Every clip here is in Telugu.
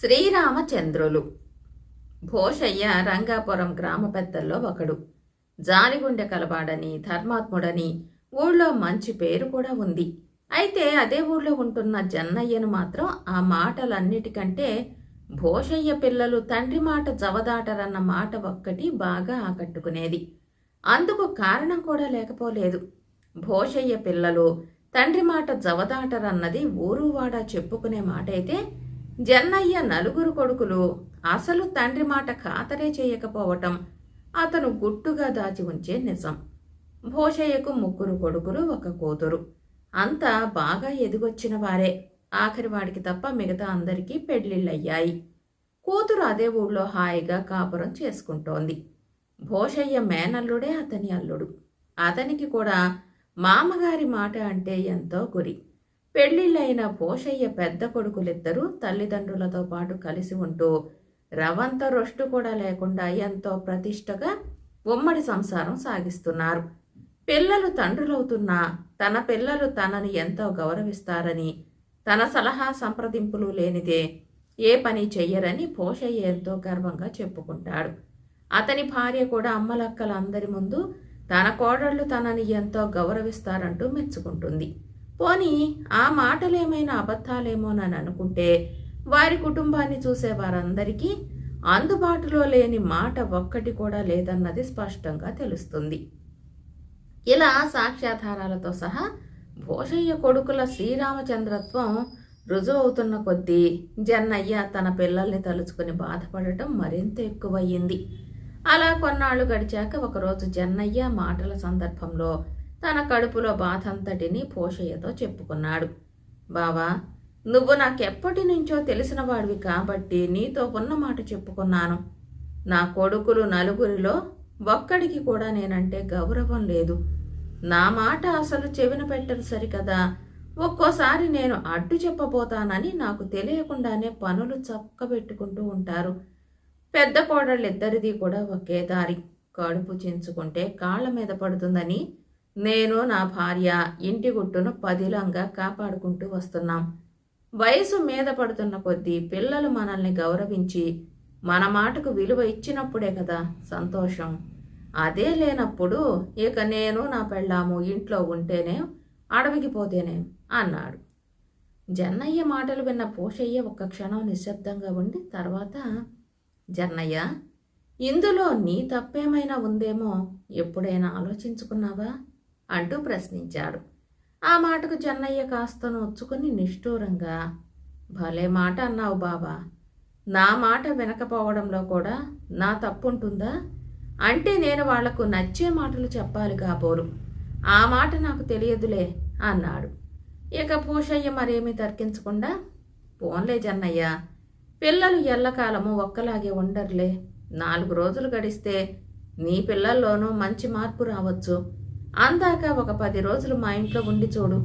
శ్రీరామచంద్రులు. భోషయ్య రంగాపురం గ్రామ పెద్దల్లో ఒకడు. జాలిగుండె కలవాడని ధర్మాత్ముడని ఊళ్ళో మంచి పేరు కూడా ఉంది. అయితే అదే ఊళ్ళో ఉంటున్న జన్నయ్యను మాత్రం ఆ మాటలన్నిటికంటే భోషయ్య పిల్లలు తండ్రి మాట జవదాటరన్న మాట ఒక్కటి బాగా ఆకట్టుకునేది. అందుకు కారణం కూడా లేకపోలేదు. భోషయ్య పిల్లలు తండ్రి మాట జవదాటరన్నది ఊరువాడ చెప్పుకునే మాట అయితే జన్నయ్య నలుగురు కొడుకులు అసలు తండ్రి మాట ఖాతరే చేయకపోవటం అతను గుట్టుగా దాచి ఉంచే నిజం. భోషయ్యకు ముగ్గురు కొడుకులు ఒక కూతురు. అంతా బాగా ఎదిగొచ్చిన వారే. ఆఖరి వాడికి తప్ప మిగతా అందరికీ పెళ్ళిళ్ళయ్యాయి కూతురు అదే ఊళ్ళో హాయిగా కాపురం చేసుకుంటోంది. భోషయ్య మేనల్లుడే అతని అల్లుడు. అతనికి కూడా మామగారి మాట అంటే ఎంతో గురి. పెళ్ళిళ్ళైన పోషయ్య పెద్ద కొడుకులిద్దరూ తల్లిదండ్రులతో పాటు కలిసి ఉంటూ రవంత రొష్టు కూడా లేకుండా ఎంతో ప్రతిష్టగా ఉమ్మడి సంసారం సాగిస్తున్నారు. పిల్లలు తండ్రులవుతున్నా తన పిల్లలు తనని ఎంతో గౌరవిస్తారని తన సలహా సంప్రదింపులు లేనిదే ఏ పని చెయ్యరని పోషయ్య ఎంతో గర్వంగా చెప్పుకుంటాడు. అతని భార్య కూడా అమ్మలక్కలందరి ముందు తన కోడళ్ళు తనని ఎంతో గౌరవిస్తారంటూ మెచ్చుకుంటుంది. పోనీ ఆ మాటలేమైనా అబద్ధాలేమోనని అనుకుంటే వారి కుటుంబాన్ని చూసే వారందరికీ అందుబాటులో లేని మాట ఒక్కటి కూడా లేదన్నది స్పష్టంగా తెలుస్తుంది. ఇలా సాక్ష్యాధారాలతో సహా భోషయ్య కొడుకుల శ్రీరామచంద్రత్వం రుజువు అవుతున్న కొద్దీ జన్నయ్య తన పిల్లల్ని తలుచుకుని బాధపడటం మరింత ఎక్కువయ్యింది. అలా కొన్నాళ్ళు గడిచాక ఒకరోజు జన్నయ్య మాటల సందర్భంలో తన కడుపులో బాధంతటిని పోషయ్యతో చెప్పుకున్నాడు. బావా నువ్వు నాకెప్పటి నుంచో తెలిసిన వాడివి కాబట్టి నీతో ఉన్న మాట చెప్పుకున్నాను. నా కొడుకులు నలుగురిలో ఒక్కడికి కూడా నేనంటే గౌరవం లేదు. నా మాట అసలు చెవిన పెట్టరు సరికదా? ఒక్కోసారి నేను అడ్డు చెప్పబోతానని నాకు తెలియకుండానే పనులు చక్కబెట్టుకుంటూ ఉంటారు. పెద్ద కోడళ్ళిద్దరిది కూడా ఒకే దారి. కడుపు చించుకుంటే కాళ్ళ మీద పడుతుందని నేను నా భార్య ఇంటి గుట్టును పదిలంగా కాపాడుకుంటూ వస్తున్నాం. వయసు మీద పడుతున్న కొద్దీ పిల్లలు మనల్ని గౌరవించి మన మాటకు విలువ ఇచ్చినప్పుడే కదా సంతోషం. అదే లేనప్పుడు ఇక నేను నా పెళ్ళాము ఇంట్లో ఉంటేనే అడవికి పోతేనే అన్నాడు. జన్నయ్య మాటలు విన్న పోషయ్య ఒక్క క్షణం నిశ్శబ్దంగా ఉండి తర్వాత జన్నయ్య ఇందులో నీ తప్పేమైనా ఉందేమో ఎప్పుడైనా ఆలోచించుకున్నావా? అంటూ ప్రశ్నించాడు. ఆ మాటకు జన్నయ్య కాస్త నొచ్చుకుని నిష్ఠూరంగా భలే మాట అన్నావు బాబా నా మాట వినకపోవడంలో కూడా నా తప్పుంటుందా? అంటే నేను వాళ్ళకు నచ్చే మాటలు చెప్పాలి కాబోలు. ఆ మాట నాకు తెలియదులే అన్నాడు. ఇక పూషయ్య మరేమీ తర్కించకుండా? పోన్లే జన్నయ్య. పిల్లలు ఎల్లకాలము ఒక్కలాగే ఉండరులే. నాలుగు రోజులు గడిస్తే నీ పిల్లల్లోనూ మంచి మార్పు రావచ్చు. అందాక ఒక పది రోజులు మా ఇంట్లో ఉండి చూడు.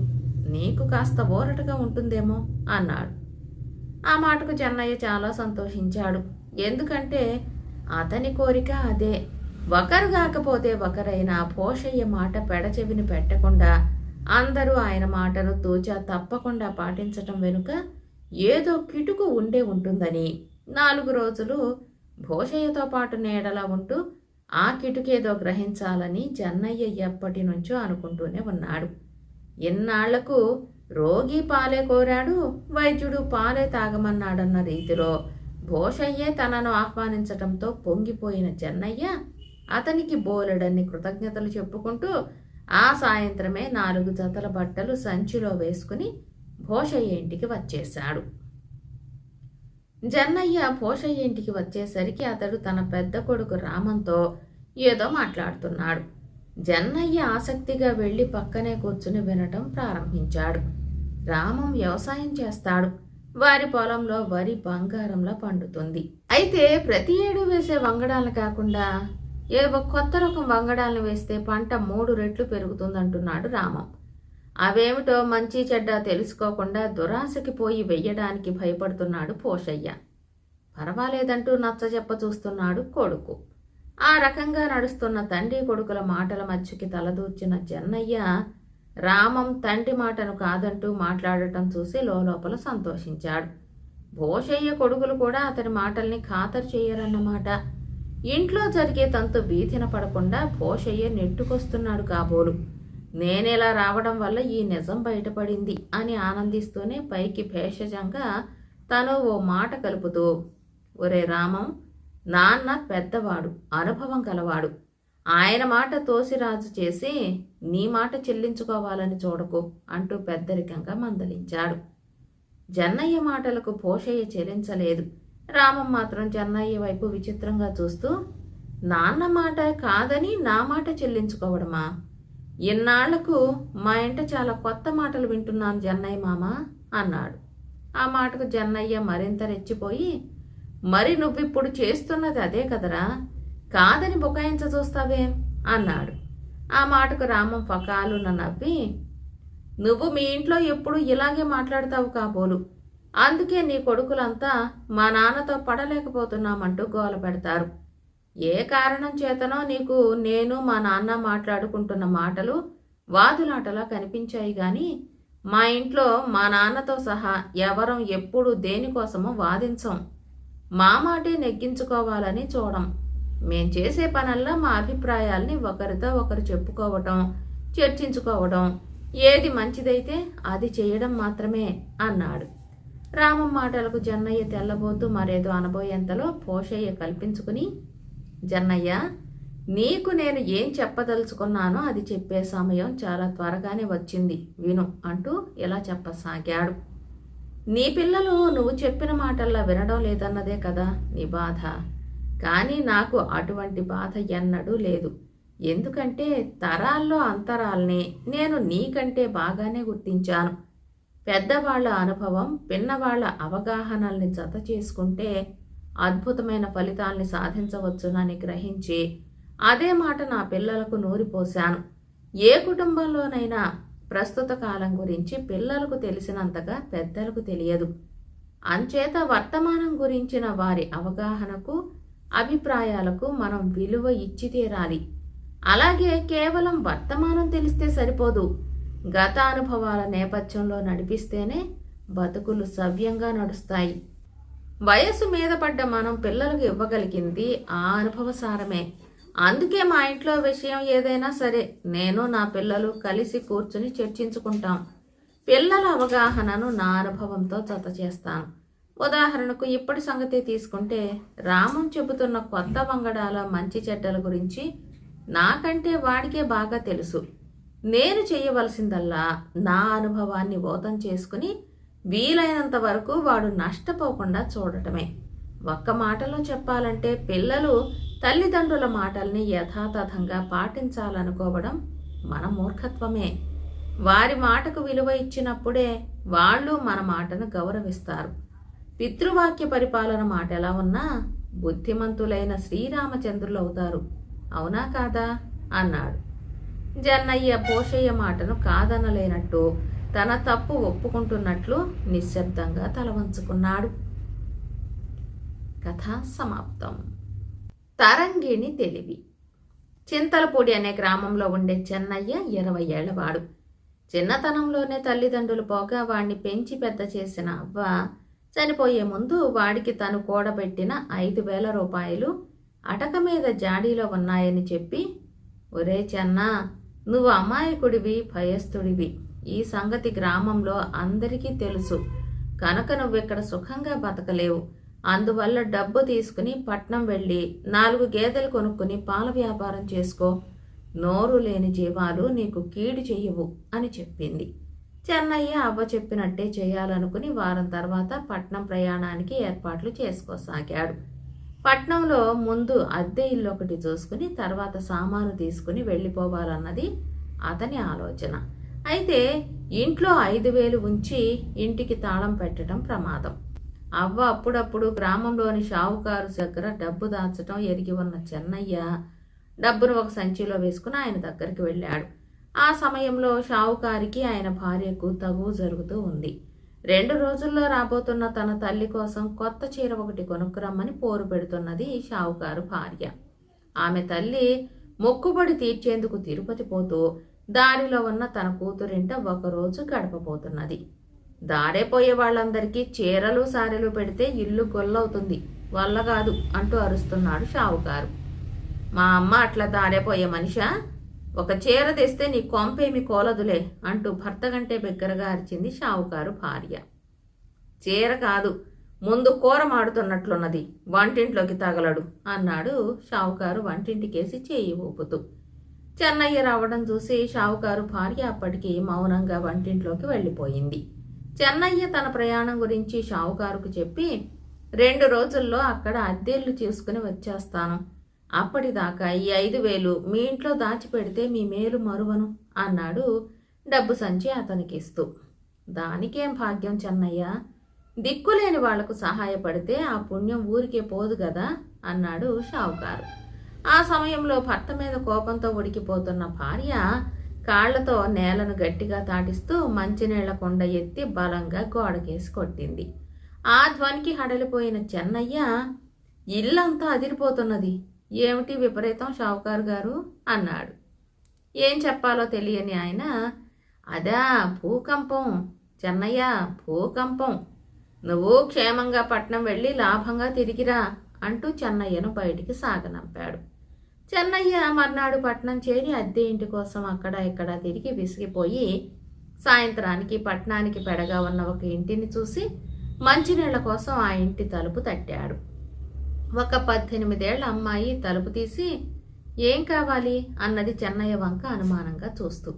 నీకు కాస్త ఊరటగా ఉంటుందేమో అన్నాడు. ఆ మాటకు చెన్నయ్య చాలా సంతోషించాడు. ఎందుకంటే అతని కోరిక అదే. ఒకరు కాకపోతే ఒకరైనా పోషయ్య మాట పెడచెవిని పెట్టకుండా అందరూ ఆయన మాటను తూచా తప్పకుండా పాటించటం వెనుక ఏదో కిటుకు ఉండే ఉంటుందని నాలుగు రోజులు భోషయ్యతో పాటు నీడలా ఉంటూ ఆ కిటుకేదో గ్రహించాలని జన్నయ్య ఎప్పటి నుంచో అనుకుంటూనే ఉన్నాడు. ఎన్నాళ్ళకు రోగి పాలే కోరాడు వైద్యుడు పాలే తాగమన్నాడన్న రీతిలో భోషయ్యే తనను ఆహ్వానించటంతో పొంగిపోయిన చెన్నయ్య అతనికి బోలెడన్ని కృతజ్ఞతలు చెప్పుకుంటూ ఆ సాయంత్రమే నాలుగు జతల బట్టలు సంచిలో వేసుకుని భోషయ్య ఇంటికి వచ్చేశాడు. జన్నయ్య పోషయ్య ఇంటికి వచ్చేసరికి అతడు తన పెద్ద కొడుకు రామంతో ఏదో మాట్లాడుతున్నాడు. జన్నయ్య ఆసక్తిగా వెళ్ళి పక్కనే కూర్చుని వినటం ప్రారంభించాడు. రామం వ్యవసాయం చేస్తాడు. వారి పొలంలో వరి బంగారంలా పండుతుంది. అయితే ప్రతి ఏడు వేసే వంగడాలను కాకుండా ఏవో కొత్త రకం వంగడాలను వేస్తే పంట మూడు రెట్లు పెరుగుతుందంటున్నాడు రామం. అవేమిటో మంచి చెడ్డ తెలుసుకోకుండా దురాశకి పోయి వెయ్యడానికి భయపడుతున్నాడు పోషయ్య. పర్వాలేదంటూ నచ్చజెప్ప చూస్తున్నాడు కొడుకు. ఆ రకంగా నడుస్తున్న తండ్రి కొడుకుల మాటల మధ్యకి తలదూర్చిన జన్నయ్య రామం తండ్రి మాటను కాదంటూ మాట్లాడటం చూసి లోపల సంతోషించాడు. భోషయ్య కొడుకులు కూడా అతని మాటల్ని ఖాతరు చేయరన్నమాట. ఇంట్లో జరిగే తంతు భీతిన పడకుండా భోషయ్య నెట్టుకొస్తున్నాడు కాబోలు. నేనేలా రావడం వల్ల ఈ నిజం బయటపడింది అని ఆనందిస్తూనే పైకి భేషజంగా తను ఓ మాట కలుపుతూ ఒరే రామం నాన్న పెద్దవాడు అనుభవం కలవాడు ఆయన మాట తోసిరాజు చేసి నీ మాట చెల్లించుకోవాలని చూడకు అంటూ పెద్దరికంగా మందలించాడు. జన్నయ్య మాటలకు పోషయ్య చెల్లించలేదు రామం మాత్రం జన్నయ్య వైపు విచిత్రంగా చూస్తూ నాన్న మాట కాదని నా మాట చెల్లించుకోవడమా? ఇన్నాళ్ళకు మా ఇంట చాలా కొత్త మాటలు వింటున్నాను జన్నయ్య మామ అన్నాడు. ఆ మాటకు జన్నయ్య మరింత రెచ్చిపోయి మరి నువ్విప్పుడు చేస్తున్నది అదే కదరా? కాదని బుకాయించ చూస్తావే అన్నాడు. ఆ మాటకు రామం ఫకాలున నవ్వి నువ్వు మీ ఇంట్లో ఎప్పుడు ఇలాగే మాట్లాడతావు కాబోలు అందుకే నీ కొడుకులంతా మా నాన్నతో పడలేకపోతున్నామంటూ గోల పెడతారు. ఏ కారణం చేతనో నీకు నేను మా నాన్న మాట్లాడుకుంటున్న మాటలు వాదులాటలా కనిపించాయి గాని మా ఇంట్లో మా నాన్నతో సహా ఎవరం ఎప్పుడు దేనికోసమో వాదించం. మా మాటే నెగ్గించుకోవాలని చూడం. మేం చేసే పనల్లా మా అభిప్రాయాల్ని ఒకరితో ఒకరు చెప్పుకోవటం చర్చించుకోవడం ఏది మంచిదైతే అది చేయడం మాత్రమే అన్నాడు. రామం మాటలకు జన్నయ్య తెల్లబోతూ మరేదో అనబోయేంతలో పోషయ్య కల్పించుకుని జన్నయ్య నీకు నేను ఏం చెప్పదలుచుకున్నానో అది చెప్పే సమయం చాలా త్వరగానే వచ్చింది. విను అంటూ ఇలా చెప్పసాగాడు. నీ పిల్లలు నువ్వు చెప్పిన మాటల్లా వినడం లేదన్నదే కదా నీ బాధ. కానీ నాకు అటువంటి బాధ ఎన్నడూ లేదు. ఎందుకంటే తరాల్లో అంతరాల్ని నేను నీకంటే బాగానే గుర్తించాను. పెద్దవాళ్ళ అనుభవం పిన్నవాళ్ళ అవగాహనల్ని జత చేసుకుంటే అద్భుతమైన ఫలితాల్ని సాధించవచ్చునని గ్రహించి అదే మాట నా పిల్లలకు నూరిపోశాను. ఏ కుటుంబంలోనైనా ప్రస్తుత కాలం గురించి పిల్లలకు తెలిసినంతగా పెద్దలకు తెలియదు. అంచేత వర్తమానం గురించిన వారి అవగాహనకు అభిప్రాయాలకు మనం విలువ ఇచ్చి తీరాలి. అలాగే కేవలం వర్తమానం తెలిస్తే సరిపోదు. గత అనుభవాల నేపథ్యంలో నడిపిస్తేనే బతుకులు సవ్యంగా నడుస్తాయి. వయస్సు మీద పడ్డ మనం పిల్లలకు ఇవ్వగలిగింది ఆ అనుభవ సారమే. అందుకే మా ఇంట్లో విషయం ఏదైనా సరే నేను నా పిల్లలు కలిసి కూర్చుని చర్చించుకుంటాం. పిల్లల అవగాహనను నా అనుభవంతో జత చేస్తాను ఉదాహరణకు ఇప్పటి సంగతి తీసుకుంటే రామం చెబుతున్న కొత్త వంగడాల మంచి చెడ్డల గురించి నాకంటే వాడికే బాగా తెలుసు. నేను చేయవలసిందల్లా నా అనుభవాన్ని ఓతం చేసుకుని వీలైనంత వరకు వాడు నష్టపోకుండా చూడటమే. ఒక్క మాటలో చెప్పాలంటే పిల్లలు తల్లిదండ్రుల మాటల్ని యథాతథంగా పాటించాలనుకోవడం మన మూర్ఖత్వమే. వారి మాటకు విలువ ఇచ్చినప్పుడే వాళ్ళు మన మాటను గౌరవిస్తారు. పితృవాక్య పరిపాలన మాట ఎలా ఉన్నా బుద్ధిమంతులైన శ్రీరామచంద్రులు అవుతారు. అవునా కాదా? అన్నాడు. జన్నయ్య పోషయ్య మాటను కాదనలేనట్టు తన తప్పు ఒప్పుకుంటున్నట్లు నిశ్శబ్దంగా తల వంచుకున్నాడు. కథ సమాప్తం. తరంగిణి తెలివి. చింతలపూడి అనే గ్రామంలో ఉండే చెన్నయ్య ఇరవై ఏళ్ళవాడు. చిన్నతనంలోనే తల్లిదండ్రులు పోగా వాణ్ణి పెంచి పెద్ద చేసిన అవ్వ చనిపోయే ముందు వాడికి తను కూడబెట్టిన ఐదు వేల రూపాయలు అటక మీద జాడీలో ఉన్నాయని చెప్పి ఒరే చెన్న నువ్వు అమాయకుడివి భయస్థుడివి. ఈ సంగతి గ్రామంలో అందరికీ తెలుసు. కనుక నువ్విక్కడ సుఖంగా బతకలేవు. అందువల్ల డబ్బు తీసుకుని పట్నం వెళ్ళి నాలుగు గేదెలు కొనుక్కుని పాల వ్యాపారం చేసుకో. నోరు లేని జీవాలు నీకు కీడు చెయ్యవు అని చెప్పింది. చెన్నయ్య అవ్వ చెప్పినట్టే చేయాలనుకుని వారం తర్వాత పట్నం ప్రయాణానికి ఏర్పాట్లు చేసుకోసాగాడు. పట్నంలో ముందు అద్దె ఇల్లు ఒకటి చూసుకుని తర్వాత సామాను తీసుకుని వెళ్ళిపోవాలన్నది అతని ఆలోచన. అయితే ఇంట్లో ఐదు వేలు ఉంచి ఇంటికి తాళం పెట్టడం ప్రమాదం. అవ్వ అప్పుడప్పుడు గ్రామంలోని షావుకారు దగ్గర డబ్బు దాచటం ఎరిగి ఉన్న చెన్నయ్య డబ్బును ఒక సంచిలో వేసుకుని ఆయన దగ్గరికి వెళ్ళాడు. ఆ సమయంలో షావుకారికి ఆయన భార్యకు తగువ జరుగుతూ ఉంది. రెండు రోజుల్లో రాబోతున్న తన తల్లి కోసం కొత్త చీర ఒకటి కొనుక్కురమ్మని పోరు పెడుతున్నది షావుకారు భార్య. ఆమె తల్లి మొక్కుబడి తీర్చేందుకు తిరుపతి పోతూ దారిలో ఉన్న తన కూతురింట ఒకరోజు గడపబోతున్నది. దారేపోయే వాళ్ళందరికీ చీరలు సారెలు పెడితే ఇల్లు గొల్లవుతుంది. వల్ల కాదు అంటూ అరుస్తున్నాడు షావుకారు. మా అమ్మ అట్లా దారేపోయే మనిషా? ఒక చీర తెస్తే నీ కొంపేమి కోలదులే అంటూ భర్త కంటే బిగ్గరగా అరిచింది షావుకారు భార్య. చీర కాదు ముందు కూర మాడుతున్నట్లున్నది వంటింట్లోకి తగలడు అన్నాడు షావుకారు వంటింటికేసి చేయి ఊపుతూ. చెన్నయ్య రావడం చూసి షావుకారు భార్య అప్పటికి మౌనంగా వంటింట్లోకి వెళ్ళిపోయింది. చెన్నయ్య తన ప్రయాణం గురించి షావుకారుకు చెప్పి రెండు రోజుల్లో అక్కడ అద్దెళ్ళు చేసుకుని వచ్చేస్తాను. అప్పటిదాకా ఈ ఐదు వేలు మీ ఇంట్లో దాచిపెడితే మీ మేలు మరువను అన్నాడు డబ్బు సంచి అతనికి ఇస్తూ దానికేం భాగ్యం చెన్నయ్య? దిక్కులేని వాళ్ళకు సహాయపడితే ఆ పుణ్యం ఊరికే పోదు కదా అన్నాడు షావుకారు. ఆ సమయంలో భర్త మీద కోపంతో ఉడికిపోతున్న భార్య కాళ్ళతో నేలను గట్టిగా తాటిస్తూ మంచినీళ్ళ కొండ ఎత్తి బలంగా గోడకేసి కొట్టింది. ఆ ధ్వనికి హడలిపోయిన చెన్నయ్య ఇల్లంతా అదిరిపోతున్నది. ఏమిటి విపరీతం షావుకారు గారు? అన్నాడు. ఏం చెప్పాలో తెలియని ఆయన అదా భూకంపం. చెన్నయ్య భూకంపం. నువ్వు క్షేమంగా పట్నం వెళ్ళి లాభంగా తిరిగిరా అంటూ చెన్నయ్యను బయటికి సాగనంపాడు. చెన్నయ్య మర్నాడు పట్నం చేరి అద్దె ఇంటి కోసం అక్కడ ఇక్కడ తిరిగి విసిగిపోయి సాయంత్రానికి పట్నానికి పెడగా ఉన్న ఒక ఇంటిని చూసి మంచినీళ్ళ కోసం ఆ ఇంటి తలుపు తట్టాడు. ఒక పద్దెనిమిదేళ్ళ అమ్మాయి తలుపు తీసి ఏం కావాలి? అన్నది చెన్నయ్య వంక అనుమానంగా చూస్తూ.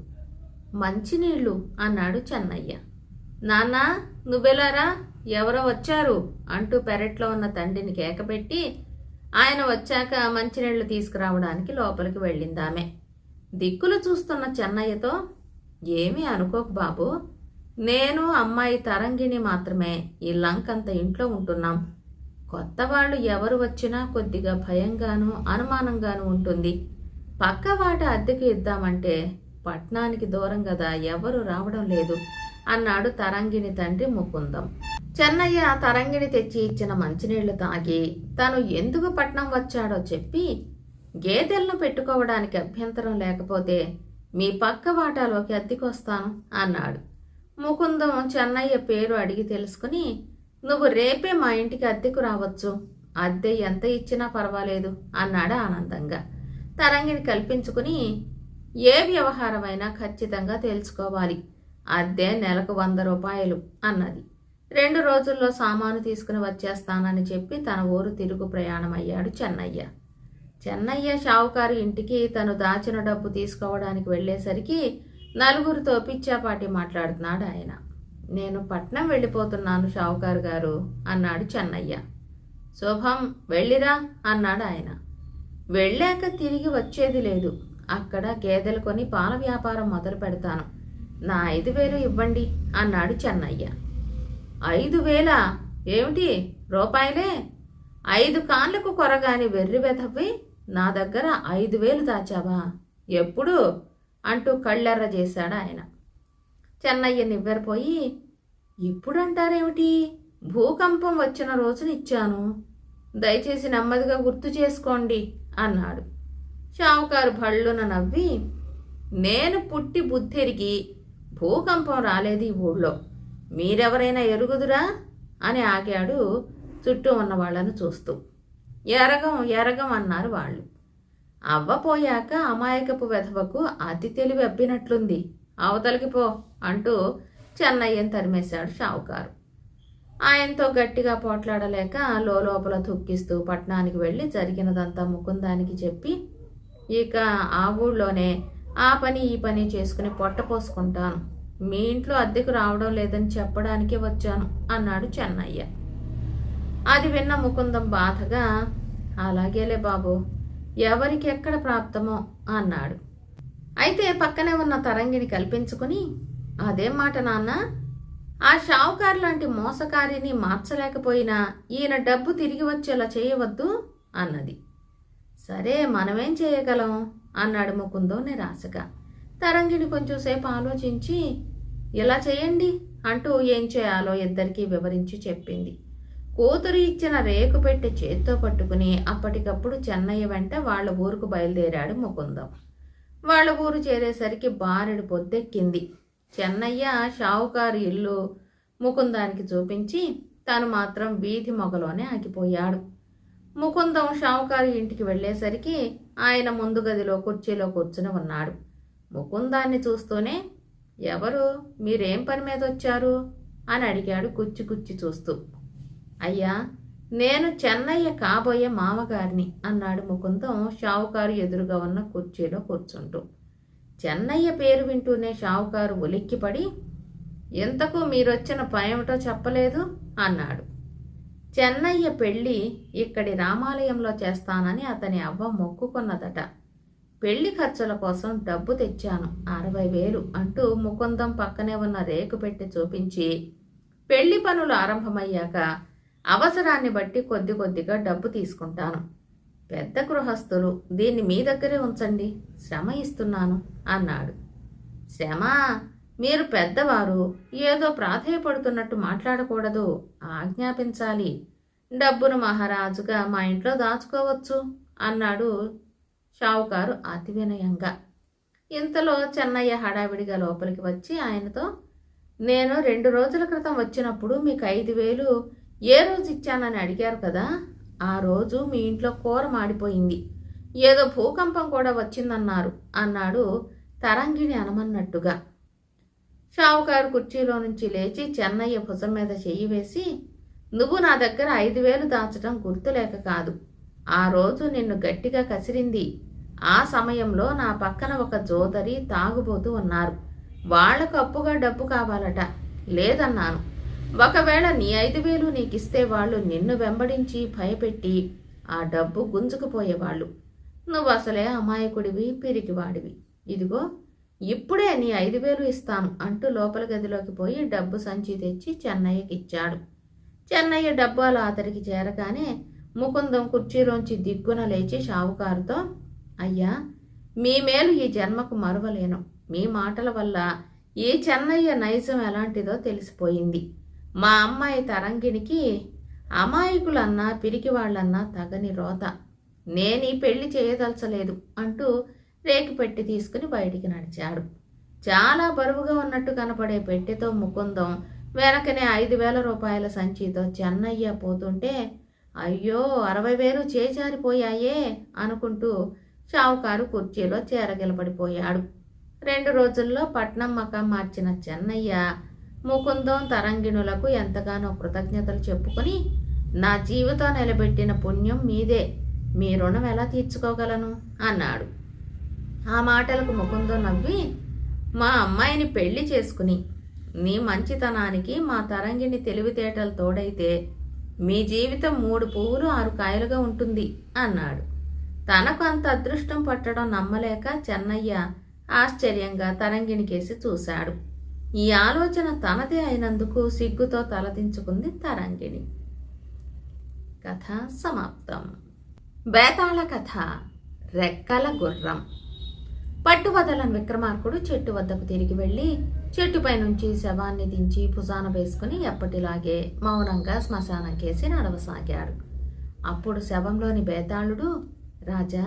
మంచినీళ్ళు అన్నాడు చెన్నయ్య. నాన్నా నువ్వెలారా? ఎవరో వచ్చారు అంటూ పెరట్లో ఉన్న తండ్రిని కేకపెట్టి ఆయన వచ్చాక మంచినీళ్ళు తీసుకురావడానికి లోపలికి వెళ్ళిందామె. దిక్కులు చూస్తున్న చెన్నయ్యతో ఏమీ అనుకోకు బాబు. నేను అమ్మాయి తరంగిణి మాత్రమే. ఈ లంకంత ఇంట్లో ఉంటున్నాం. కొత్త వాళ్ళు ఎవరు వచ్చినా కొద్దిగా భయంగాను అనుమానంగాను ఉంటుంది. పక్క వాట అద్దెకు ఇద్దామంటే పట్నానికి దూరం కదా ఎవరు రావడం లేదు అన్నాడు తరంగిణి తండ్రి ముకుందం. చెన్నయ్య తరంగిణి తెచ్చి ఇచ్చిన మంచినీళ్ళు తాగి తను ఎందుకు పట్నం వచ్చాడో చెప్పి గేదెలను పెట్టుకోవడానికి అభ్యంతరం లేకపోతే మీ పక్క వాటాలోకి అద్దెకొస్తాను అన్నాడు. ముకుందం చెన్నయ్య పేరు అడిగి తెలుసుకుని నువ్వు రేపే మా ఇంటికి అద్దెకు రావచ్చు. అద్దె ఎంత ఇచ్చినా పర్వాలేదు అన్నాడు ఆనందంగా. తరంగిని కల్పించుకుని ఏ వ్యవహారమైనా ఖచ్చితంగా తెలుసుకోవాలి అద్దె నెలకు వంద రూపాయలు అన్నది. రెండు రోజుల్లో సామాను తీసుకుని వచ్చేస్తానని చెప్పి తన ఊరు తిరుగు ప్రయాణం అయ్యాడు చెన్నయ్య. చెన్నయ్య షావుకారు ఇంటికి తను దాచిన డబ్బు తీసుకోవడానికి వెళ్ళేసరికి నలుగురితో పిచ్చాపాటి మాట్లాడుతున్నాడు ఆయన. నేను పట్నం వెళ్ళిపోతున్నాను షావుకారు గారు అన్నాడు చెన్నయ్య. శుభం వెళ్ళిరా అన్నాడు ఆయన. వెళ్ళాక తిరిగి వచ్చేది లేదు. అక్కడ గేదెలు కొని పాల వ్యాపారం మొదలు పెడతాను. నా ఐదు వేలు ఇవ్వండి అన్నాడు చెన్నయ్య. ఐదు వేల. ఏమిటి? రూపాయలే. ఐదు కాన్లకు కొరగాని వెర్రి వెధవి నా దగ్గర ఐదు వేలు దాచావా? ఎప్పుడు? అంటూ కళ్ళెర్ర చేశాడు ఆయన. చెన్నయ్య నివ్వెరపోయి ఎప్పుడంటారేమిటి భూకంపం వచ్చిన రోజున ఇచ్చాను. దయచేసి నెమ్మదిగా గుర్తు చేసుకోండి అన్నాడు. షావుకారు భళ్ళున నవ్వి నేను పుట్టి బుద్ధిరిగి భూకంపం రాలేదు ఈ ఊళ్ళో. మీరెవరైనా ఎరుగుదురా? అని ఆగాడు చుట్టూ ఉన్న వాళ్ళను చూస్తూ. ఎరగం ఎరగం అన్నారు వాళ్ళు. అవ్వపోయాక అమాయకపు వెధవకు అతి తెలివి అబ్బినట్లుంది. అవతలికి పో అంటూ చెన్నయ్యని తరిమేశాడు షావుకారు. ఆయనతో గట్టిగా పోట్లాడలేక లోపల తుక్కిస్తూ పట్నానికి వెళ్ళి జరిగినదంతా ముకుందానికి చెప్పి ఇక ఆ ఊళ్ళోనే ఆ పని ఈ పని చేసుకుని పొట్ట పోసుకుంటాను. మీ ఇంట్లో అద్దెకు రావడం లేదని చెప్పడానికే వచ్చాను అన్నాడు చెన్నయ్య. అది విన్న ముకుందం బాధగా అలాగేలే బాబు ఎవరికి ఎక్కడ ప్రాప్తమో అన్నాడు. అయితే పక్కనే ఉన్న తరంగిని కల్పించుకుని అదేం మాట నాన్న ఆ షావుకారు లాంటి మోసకారిని మార్చలేకపోయినా ఈయన డబ్బు తిరిగి వచ్చేలా చేయవద్దు అన్నది. సరే మనమేం చేయగలం అన్నాడు ముకుందో నిరాశగా. తరంగిణి కొంచెంసేపు ఆలోచించి ఇలా చేయండి? అంటూ ఏం చేయాలో ఇద్దరికీ వివరించి చెప్పింది. కూతురు ఇచ్చిన రేకు పెట్టి చేత్తో పట్టుకుని అప్పటికప్పుడు చెన్నయ్య వెంట వాళ్ళ ఊరుకు బయలుదేరాడు ముకుందం. వాళ్ళ ఊరు చేరేసరికి బారెడు పొద్దెక్కింది. చెన్నయ్య షావుకారు ఇల్లు ముకుందానికి చూపించి తను మాత్రం వీధి మొగలోనే ఆగిపోయాడు. ముకుందం షావుకారు ఇంటికి వెళ్ళేసరికి ఆయన ముందు గదిలో కుర్చీలో కూర్చుని ఉన్నాడు. ముకుందాన్ని చూస్తూనే ఎవరు? మీరేం పని మీద వచ్చారు? అని అడిగాడు కుచ్చి కుచ్చి చూస్తూ. అయ్యా నేను చెన్నయ్య కాబోయే మామగారిని అన్నాడు ముకుందం షావుకారు ఎదురుగా ఉన్న కుర్చీలో కూర్చుంటూ. చెన్నయ్య పేరు వింటూనే షావుకారు ఉలిక్కిపడి ఎంతకు మీరొచ్చిన పనేమిటో చెప్పలేదు? అన్నాడు. చెన్నయ్య పెళ్ళి ఇక్కడి రామాలయంలో చేస్తానని అతని అవ్వ మొక్కుకున్నదట. పెళ్ళి ఖర్చుల కోసం డబ్బు తెచ్చాను. అరవై వేలు అంటూ ముకుందం పక్కనే ఉన్న రేకు పెట్టి చూపించి పెళ్ళి పనులు ఆరంభమయ్యాక అవసరాన్ని బట్టి కొద్ది కొద్దిగా డబ్బు తీసుకుంటాను. పెద్ద గృహస్థులు దీన్ని మీ దగ్గరే ఉంచండి శ్రమ ఇస్తున్నాను అన్నాడు. శ్రమ? మీరు పెద్దవారు ఏదో ప్రాధేయపడుతున్నట్టు మాట్లాడకూడదు ఆజ్ఞాపించాలి. డబ్బును మహారాజుగా మా ఇంట్లో దాచుకోవచ్చు అన్నాడు షావుకారు అతి వినయంగా ఇంతలో చెన్నయ్య హడావిడిగా లోపలికి వచ్చి ఆయనతో నేను రెండు రోజుల క్రితం వచ్చినప్పుడు మీకు ఐదు వేలు ఏ రోజు ఇచ్చానని అడిగారు కదా ఆ రోజు మీ ఇంట్లో కూర మాడిపోయింది. ఏదో భూకంపం కూడా వచ్చిందన్నారు అన్నాడు తరంగిణి అనమన్నట్టుగా. షావుకారు కుర్చీలో నుంచి లేచి చెన్నయ్య భుజం మీద చెయ్యి వేసి నువ్వు నా దగ్గర ఐదు వేలు దాచడం గుర్తులేక కాదు. ఆ రోజు నిన్ను గట్టిగా కసిరింది. ఆ సమయంలో నా పక్కన ఒక జోదరి తాగుబోతూ ఉన్నారు. వాళ్ళకు అప్పుగా డబ్బు కావాలట. లేదన్నాను. ఒకవేళ నీ ఐదు వేలు నీకిస్తే వాళ్ళు నిన్ను వెంబడించి భయపెట్టి ఆ డబ్బు గుంజుకుపోయేవాళ్ళు. నువ్వు అసలే అమాయకుడివి పిరికివాడివి. ఇదిగో ఇప్పుడే నీ ఐదు వేలు ఇస్తాను అంటూ లోపల గదిలోకి పోయి డబ్బు సంచి తెచ్చి చెన్నయ్యకిచ్చాడు. చెన్నయ్య డబ్బు అలా అతడికి చేరగానే ముకుందం కుర్చీలోంచి దిగ్గున లేచి షావుకారుతో అయ్యా మీ మేలు ఈ జన్మకు మరువలేను. మీ మాటల వల్ల ఈ చెన్నయ్య నైజం ఎలాంటిదో తెలిసిపోయింది. మా అమ్మాయి తరంగిణికి అమాయకులన్నా పిరికివాళ్ళన్నా తగని రోత. నేను పెళ్ళి చేయదలచలేదు అంటూ రేకి పెట్టి తీసుకుని బయటికి నడిచాడు. చాలా బరువుగా ఉన్నట్టు కనపడే పెట్టెతో ముకుందం వెనకనే ఐదు వేల రూపాయల సంచితో చెన్నయ్య పోతుంటే అయ్యో అరవై వేలు చేజారిపోయాయే అనుకుంటూ షావుకారు కుర్చీలో చేరగిలబడిపోయాడు రెండు రోజుల్లో పట్నం మకం మార్చిన చెన్నయ్య ముకుందం తరంగిణులకు ఎంతగానో కృతజ్ఞతలు చెప్పుకొని నా జీవితం నిలబెట్టిన పుణ్యం మీదే మీ రుణం ఎలా తీర్చుకోగలను? అన్నాడు. ఆ మాటలకు ముకుందం నవ్వి మా అమ్మాయిని పెళ్ళి చేసుకుని నీ మంచితనానికి మా తరంగిణి తెలివితేటలు తోడైతే మీ జీవితం మూడు పువ్వులు ఆరు కాయలుగా ఉంటుంది అన్నాడు. తనకు అంత అదృష్టం పట్టడం నమ్మలేక చెన్నయ్య ఆశ్చర్యంగా తరంగిణికేసి చూశాడు. ఈ ఆలోచన తనదే అయినందుకు సిగ్గుతో తలదించుకుంది తరంగిణి. కథ సమాప్తం. బేతాళ కథ రెక్కల గుర్రం. పట్టువదలని విక్రమార్కుడు చెట్టు వద్దకు తిరిగి వెళ్ళి చెట్టుపై నుంచి శవాన్ని దించి భుజాన వేసుకుని ఎప్పటిలాగే మౌనంగా శ్మశానంకేసి నడవసాగాడు. అప్పుడు శవంలోని బేతాళుడు రాజా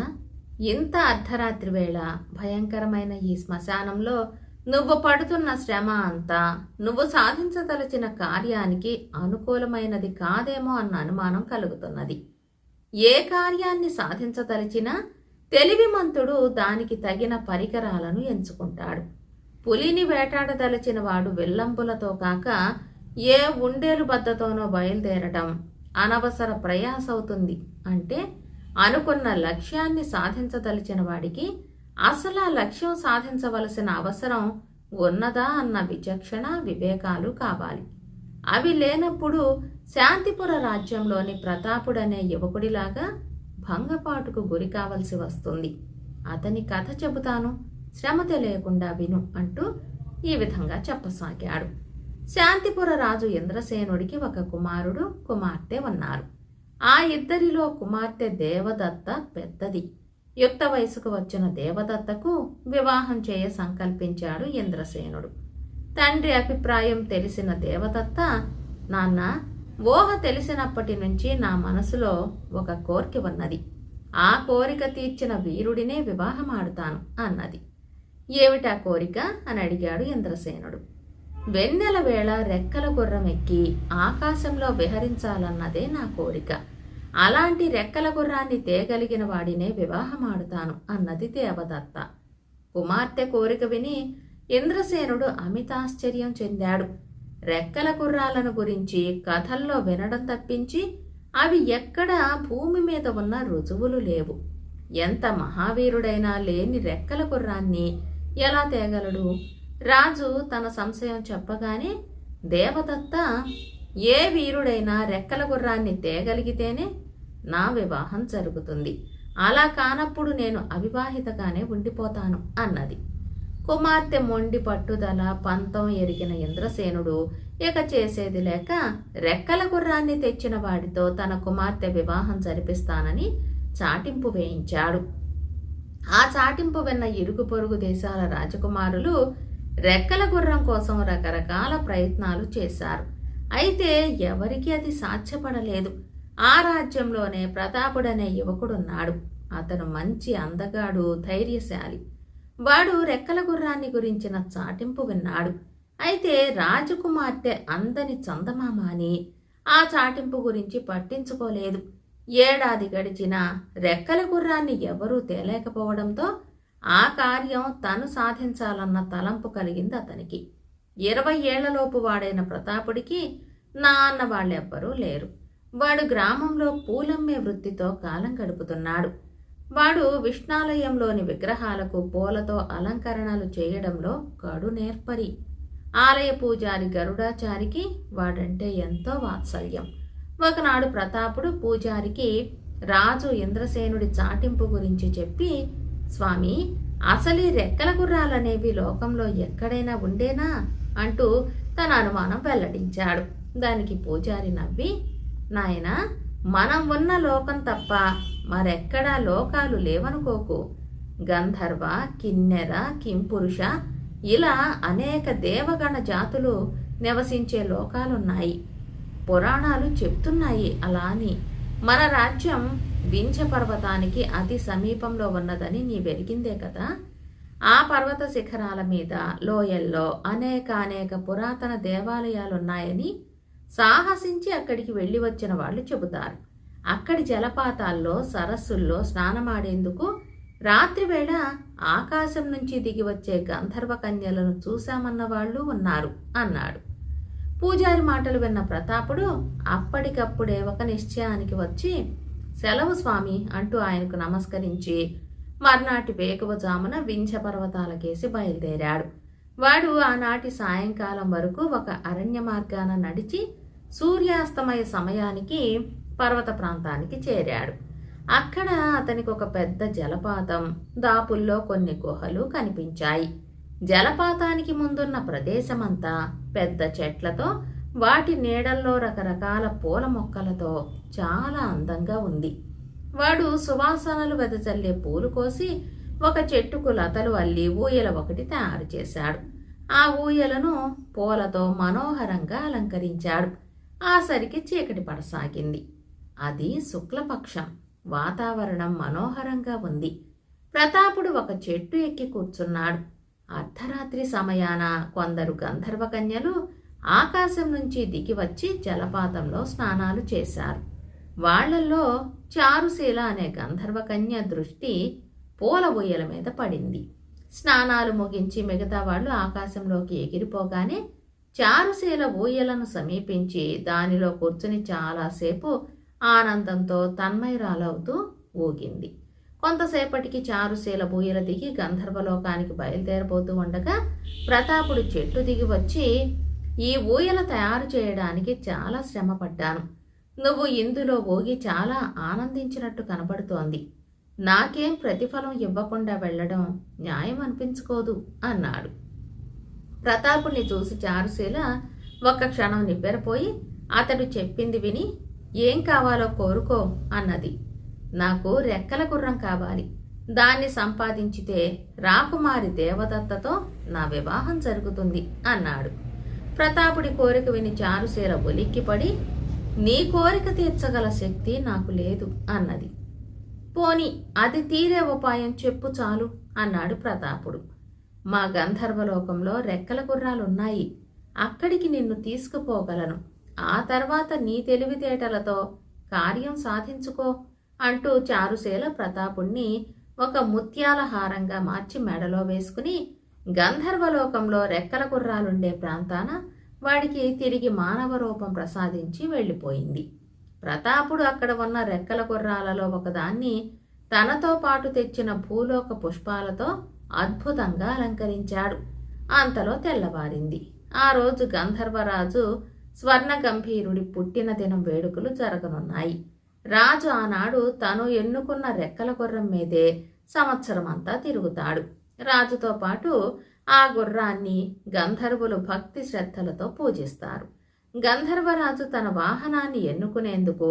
ఇంత అర్ధరాత్రి వేళ భయంకరమైన ఈ శ్మశానంలో నువ్వు పడుతున్న శ్రమ అంతా నువ్వు సాధించదలచిన కార్యానికి అనుకూలమైనది కాదేమో అన్న అనుమానం కలుగుతున్నది. ఏ కార్యాన్ని సాధించదలిచినా తెలివిమంతుడు దానికి తగిన పరికరాలను ఎంచుకుంటాడు. పులిని వేటాడదలచిన వాడు విల్లంపులతో కాక ఏ ఉండేలు బద్దతోనో బయలుదేరటం అనవసర ప్రయాసవుతుంది అంటే అనుకున్న లక్ష్యాన్ని సాధించదలిచిన వాడికి అసలు ఆ లక్ష్యం సాధించవలసిన అవసరం ఉన్నదా అన్న విచక్షణ వివేకాలు కావాలి. అవి లేనప్పుడు శాంతిపుర రాజ్యంలోని ప్రతాపుడనే యువకుడిలాగా భంగపాటుకు గురి కావలసి వస్తుంది. అతని కథ చెబుతాను. శ్రమ తెలియకుండా విను అంటూ ఈ విధంగా చెప్పసాగాడు. శాంతిపుర రాజు ఇంద్రసేనుడికి ఒక కుమారుడు కుమార్తె ఉన్నారు. ఆ ఇద్దరిలో కుమార్తె దేవదత్త పెద్దది. యుక్త వయసుకు వచ్చిన దేవదత్తకు వివాహం చేయ సంకల్పించాడు ఇంద్రసేనుడు. తండ్రి అభిప్రాయం తెలిసిన దేవదత్త నాన్న ఊహ తెలిసినప్పటి నుంచి నా మనసులో ఒక కోరిక ఉన్నది. ఆ కోరిక తీర్చిన వీరుడినే వివాహం ఆడుతాను అన్నది. ఏమిటా కోరిక? అని అడిగాడు ఇంద్రసేనుడు. వెన్నెల వేళ రెక్కల గుర్రం ఎక్కి ఆకాశంలో విహరించాలన్నదే నా కోరిక. అలాంటి రెక్కల గుర్రాన్ని తేగలిగిన వాడినే వివాహమాడుతాను అన్నది దేవదత్త. కుమార్తె కోరిక విని ఇంద్రసేనుడు అమితాశ్చర్యం చెందాడు. రెక్కల గుర్రాలను గురించి కథల్లో వినడం తప్పించి అవి ఎక్కడా భూమి మీద ఉన్న రుజువులు లేవు. ఎంత మహావీరుడైనా లేని రెక్కల గుర్రాన్ని ఎలా తేగలడు? రాజు తన సంశయం చెప్పగానే దేవదత్త ఏ వీరుడైనా రెక్కల గుర్రాన్ని తేగలిగితేనే నా వివాహం జరుగుతుంది. అలా కానప్పుడు నేను అవివాహితగానే ఉండిపోతాను అన్నది. కుమార్తె మొండి పట్టుదల పంతం ఎరిగిన ఇంద్రసేనుడు ఇక చేసేది లేక రెక్కల గుర్రాన్ని తెచ్చిన వాడితో తన కుమార్తె వివాహం జరిపిస్తానని చాటింపు వేయించాడు. ఆ చాటింపు విన్న ఇరుగు పొరుగు దేశాల రాజకుమారులు రెక్కల గుర్రం కోసం రకరకాల ప్రయత్నాలు చేశారు. అయితే ఎవరికీ అది సాధ్యపడలేదు. ఆ రాజ్యంలోనే ప్రతాపుడనే యువకుడున్నాడు. అతను మంచి అందగాడు ధైర్యశాలి. వాడు రెక్కల గుర్రాన్ని గురించిన చాటింపు విన్నాడు. అయితే రాజకుమార్తె అందని చందమామ అని ఆ చాటింపు గురించి పట్టించుకోలేదు. ఏడాది గడిచినా రెక్కల గుర్రాన్ని ఎవరూ తేలేకపోవడంతో ఆ కార్యం తను సాధించాలన్న తలంపు కలిగింది అతనికి. ఇరవై ఏళ్ళలోపు వాడైన ప్రతాపుడికి నాన్న వాళ్ళెవ్వరూ లేరు. వాడు గ్రామంలో పూలమ్మే వృత్తితో కాలం గడుపుతున్నాడు. వాడు విష్ణాలయంలోని విగ్రహాలకు పూలతో అలంకరణలు చేయడంలో కడు నేర్పరి. ఆలయ పూజారి గరుడాచారికి వాడంటే ఎంతో వాత్సల్యం. ఒకనాడు ప్రతాపుడు పూజారికి రాజు ఇంద్రసేనుడి చాటింపు గురించి చెప్పి స్వామి అసలు ఈ రెక్కల గుర్రాలనేవి లోకంలో ఎక్కడైనా ఉండేనా? అంటూ తన అనుమానం వెల్లడించాడు. దానికి పూజారి నవ్వి నాయనా మనం ఉన్న లోకం తప్ప మరెక్కడా లోకాలు లేవనుకోకు. గంధర్వ కిన్నెర కింపురుష ఇలా అనేక దేవగణ జాతులు నివసించే లోకాలున్నాయి. పురాణాలు చెప్తున్నాయి అలా అని. మన రాజ్యం వింఛ పర్వతానికి అతి సమీపంలో ఉన్నదని నీ వెరిగిందే కదా? ఆ పర్వత శిఖరాల మీద లోయల్లో అనేక అనేక పురాతన దేవాలయాలున్నాయని సాహసించి అక్కడికి వెళ్ళి వచ్చిన వాళ్ళు చెబుతారు. అక్కడి జలపాతాల్లో సరస్సుల్లో స్నానమాడేందుకు రాత్రివేళ ఆకాశం నుంచి దిగి వచ్చే గంధర్వ కన్యలను చూశామన్న వాళ్ళు ఉన్నారు అన్నాడు. పూజారి మాటలు విన్న ప్రతాపుడు అప్పటికప్పుడే ఒక నిశ్చయానికి వచ్చి సెలవు స్వామి అంటూ ఆయనకు నమస్కరించి మర్నాటి వేకువజామున వింఛ పర్వతాలకేసి బయలుదేరాడు. వాడు ఆనాటి సాయంకాలం వరకు ఒక అరణ్య మార్గాన నడిచి సూర్యాస్తమయ సమయానికి పర్వత ప్రాంతానికి చేరాడు. అక్కడ అతనికి ఒక పెద్ద జలపాతం దాపుల్లో కొన్ని గుహలు కనిపించాయి. జలపాతానికి ముందున్న ప్రదేశమంతా పెద్ద చెట్లతో వాటి నీడల్లో రకరకాల పూల మొక్కలతో చాలా అందంగా ఉంది. వాడు సువాసనలు వెదజల్లే పూలు కోసి ఒక చెట్టుకు లతలు అల్లి ఊయల ఒకటి తయారు చేశాడు. ఆ ఊయలను పూలతో మనోహరంగా అలంకరించాడు. ఆ సరికి చీకటి పడసాగింది. అది శుక్లపక్షం. వాతావరణం మనోహరంగా ఉంది. ప్రతాపుడు ఒక చెట్టు ఎక్కి కూర్చున్నాడు. అర్ధరాత్రి సమయాన కొందరు గంధర్వ కన్యలు ఆకాశం నుంచి దిగి వచ్చి జలపాతంలో స్నానాలు చేశారు. వాళ్ళల్లో చారుశీల అనే గంధర్వ కన్య దృష్టి పూల ఊయల మీద పడింది. స్నానాలు ముగించి మిగతా వాళ్ళు ఆకాశంలోకి ఎగిరిపోగానే చారుశీల ఊయలను సమీపించి దానిలో కూర్చుని చాలాసేపు ఆనందంతో తన్మయరాలవుతూ ఊగింది. కొంతసేపటికి చారుశీల బూయలు దిగి గంధర్వలోకానికి బయలుదేరబోతూ ఉండగా ప్రతాపుడు చెట్టు దిగి వచ్చి ఈ ఊయల తయారు చేయడానికి చాలా శ్రమ పడ్డాను నువ్వు ఇందులో ఊగి చాలా ఆనందించినట్టు కనబడుతోంది. నాకేం ప్రతిఫలం ఇవ్వకుండా వెళ్ళడం న్యాయం అనిపించుకోదు అన్నాడు. ప్రతాపుణ్ణి చూసి చారుశీల ఒక్క క్షణం నిబ్బెరపోయి అతడు చెప్పింది విని ఏం కావాలో కోరుకో అన్నది. నాకు రెక్కల గుర్రం కావాలి. దాన్ని సంపాదించితే రాకుమారి దేవదత్తతో నా వివాహం జరుగుతుంది అన్నాడు. ప్రతాపుడి కోరిక విని చారుశీల ఒలిక్కిపడి నీ కోరిక తీర్చగల శక్తి నాకు లేదు అన్నది. పోని అది తీరే ఉపాయం చెప్పు చాలు అన్నాడు ప్రతాపుడు. మా గంధర్వలోకంలో రెక్కల గుర్రాలున్నాయి. అక్కడికి నిన్ను తీసుకుపోగలను. ఆ తర్వాత నీ తెలివితేటలతో కార్యం సాధించుకో అంటూ చారుశీల ప్రతాపుణ్ణి ఒక ముత్యాల హారంగా మార్చి మెడలో వేసుకుని గంధర్వలోకంలో రెక్కల గుర్రాలుండే ప్రాంతాన వాడికి తిరిగి మానవ రూపం ప్రసాదించి వెళ్ళిపోయింది. ప్రతాపుడు అక్కడ ఉన్న రెక్కల గుర్రాలలో ఒకదాన్ని తనతో పాటు తెచ్చిన భూలోక పుష్పాలతో అద్భుతంగా అలంకరించాడు. అంతలో తెల్లవారింది. ఆ రోజు గంధర్వరాజు స్వర్ణ గంభీరుడి పుట్టిన దినం వేడుకలు జరగనున్నాయి. రాజు ఆనాడు తను ఎన్నుకున్న రెక్కల గుర్రం మీదే సంవత్సరం అంతా తిరుగుతాడు. రాజుతో పాటు ఆ గుర్రాన్ని గంధర్వులు భక్తి శ్రద్ధలతో పూజిస్తారు. గంధర్వరాజు తన వాహనాన్ని ఎన్నుకునేందుకు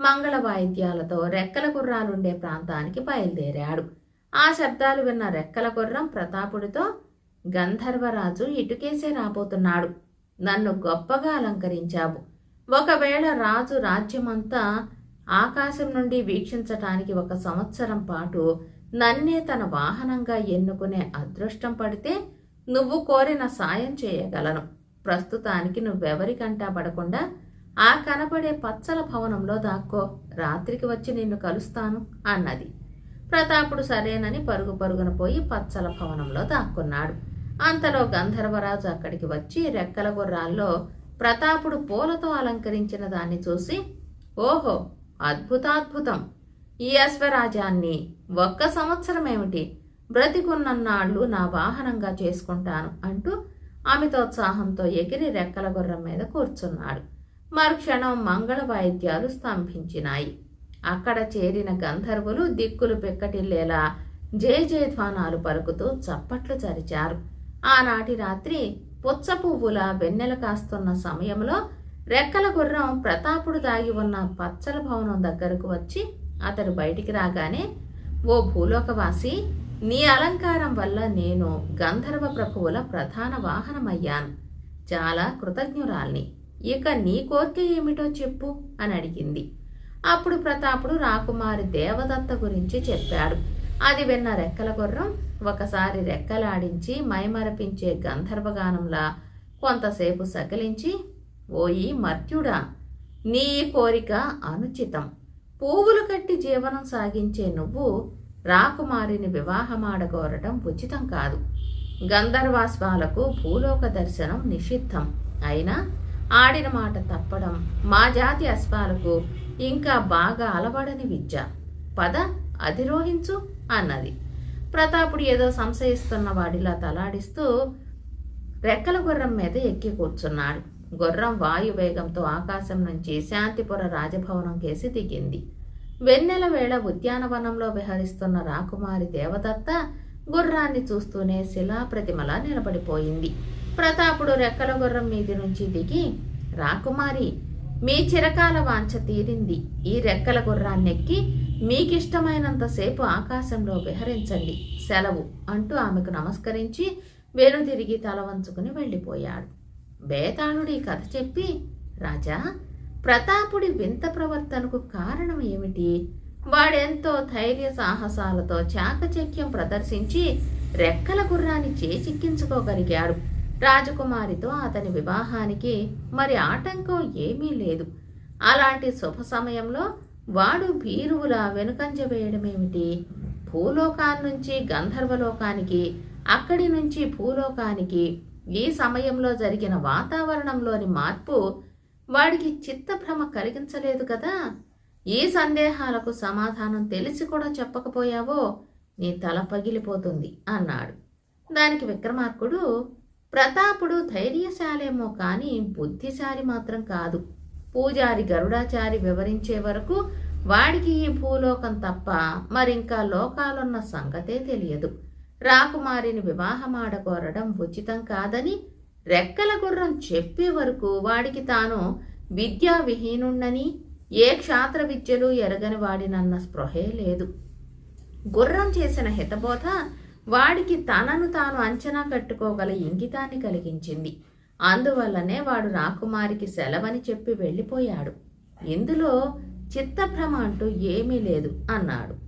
మంగళ వాయిద్యాలతో రెక్కల గుర్రాలుండే ప్రాంతానికి బయలుదేరాడు. ఆ శబ్దాలు విన్న రెక్కల గుర్రం ప్రతాపుడితో గంధర్వరాజు ఇటుకేసే రాబోతున్నాడు. నన్ను గొప్పగా అలంకరించావు. ఒకవేళ రాజు రాజ్యమంతా ఆకాశం నుండి వీక్షించటానికి ఒక సంవత్సరం పాటు నన్నే తన వాహనంగా ఎన్నుకునే అదృష్టం పడితే నువ్వు కోరిన సాయం చేయగలను. ప్రస్తుతానికి నువ్వెవరికంటా పడకుండా ఆ కనపడే పచ్చల భవనంలో దాక్కో. రాత్రికి వచ్చి నిన్ను కలుస్తాను అన్నది. ప్రతాపుడు సరేనని పరుగు పరుగున పోయి పచ్చల భవనంలో దాక్కున్నాడు. అంతలో గంధర్వరాజు అక్కడికి వచ్చి రెక్కల గుర్రాల్లో ప్రతాపుడు పూలతో అలంకరించిన దాన్ని చూసి ఓహో అద్భుతాద్భుతం. ఈ అశ్వరాజాన్ని ఒక్క సంవత్సరం ఏమిటి బ్రతికున్నన్నాళ్ళు నా వాహనంగా చేసుకుంటాను అంటూ అమితోత్సాహంతో ఎగిరి రెక్కల గుర్రం మీద కూర్చున్నాడు. మరుక్షణం మంగళ వాయిద్యాలు స్తంభించినాయి. అక్కడ చేరిన గంధర్వులు దిక్కులు పెక్కటిల్లేలా జయ జయధ్వానాలు పలుకుతూ చప్పట్లు చరిచారు. ఆనాటి రాత్రి పుచ్చ పువ్వుల వెన్నెల కాస్తున్న సమయంలో రెక్కల గుర్రం ప్రతాపుడు దాగి ఉన్న పచ్చల భవనం దగ్గరకు వచ్చి అతడు బయటికి రాగానే ఓ భూలోకవాసి నీ అలంకారం వల్ల నేను గంధర్వ ప్రభువుల ప్రధాన వాహనమయ్యాను. చాలా కృతజ్ఞురాల్ని. ఇక నీ కోరిక ఏమిటో చెప్పు అని అడిగింది. అప్పుడు ప్రతాపుడు రాకుమారి దేవదత్త గురించి చెప్పాడు. అది విన్న రెక్కల గుర్రం ఒకసారి రెక్కలాడించి మైమరపించే గంధర్వగానంలా కొంతసేపు సకిలించి ఓయి మర్త్యుడా నీ కోరిక అనుచితం. పువ్వులు కట్టి జీవనం సాగించే నువ్వు రాకుమారిని వివాహమాడగోరటం ఉచితం కాదు. గంధర్వాస్వాలకు భూలోక దర్శనం నిషిద్ధం. అయినా ఆడిన మాట తప్పడం మా జాతి అశ్వాలకు ఇంకా బాగా అలవడని విద్య. పద అధిరోహించు అన్నది. ప్రతాపుడు ఏదో సంశయిస్తున్న వాడిలా తలాడిస్తూ రెక్కల గుర్రం మీద ఎక్కి కూర్చున్నాడు. గుర్రం వాయువేగంతో ఆకాశం నుంచి శాంతిపుర రాజభవనం కేసి దిగింది. వెన్నెల వేళ ఉద్యానవనంలో విహరిస్తున్న రాకుమారి దేవదత్త గుర్రాన్ని చూస్తూనే శిలాప్రతిమలా నిలబడిపోయింది. ప్రతాపుడు రెక్కల గుర్రం మీది నుంచి దిగి రాకుమారి మీ చిరకాల వాంఛ తీరింది. ఈ రెక్కల గుర్రాన్నెక్కి మీకిష్టమైనంతసేపు ఆకాశంలో విహరించండి. సెలవు అంటూ ఆమెకు నమస్కరించి వెనుదిరిగి తల వంచుకుని వెళ్ళిపోయాడు. బేతాళుడి కథ చెప్పి రాజా ప్రతాపుడి వింత ప్రవర్తనకు కారణం ఏమిటి? వాడెంతో ధైర్య సాహసాలతో చాకచక్యం ప్రదర్శించి రెక్కల గుర్రాన్ని చేచిక్కించుకోగలిగాడు రాజకుమారితో అతని వివాహానికి మరి ఆటంకం ఏమీ లేదు. అలాంటి శుభ సమయంలో వాడు భీరువుల వెనుకంజ వేయడమేమిటి? భూలోకాన్నించి గంధర్వలోకానికి అక్కడి నుంచి భూలోకానికి ఈ సమయంలో జరిగిన వాతావరణంలోని మార్పు వాడికి చిత్తభ్రమ కలిగించలేదు కదా. ఈ సందేహాలకు సమాధానం తెలిసి కూడా చెప్పకపోయావో నీ తల పగిలిపోతుంది అన్నాడు. దానికి విక్రమార్కుడు ప్రతాపుడు ధైర్యశాలేమో కానీ బుద్ధిశాలి మాత్రం కాదు. పూజారి గరుడాచారి వివరించే వరకు వాడికి ఈ భూలోకం తప్ప మరింకా లోకాలున్న సంగతే తెలియదు. రాకుమారిని వివాహమాడకోరడం ఉచితం కాదని రెక్కల గుర్రం చెప్పే వరకు వాడికి తాను విద్యా విహీనుండని ఏ క్షాత్ర విద్యలు ఎరగని వాడినన్న స్పృహే లేదు. గుర్రం చేసిన హితబోధ వాడికి తనను తాను అంచనా కట్టుకోగల ఇంగితాన్ని కలిగించింది. అందువల్లనే వాడు రాకుమారికి సెలవని చెప్పి వెళ్ళిపోయాడు. ఇందులో చిత్తభ్రమ అంటూ ఏమీ లేదు అన్నాడు.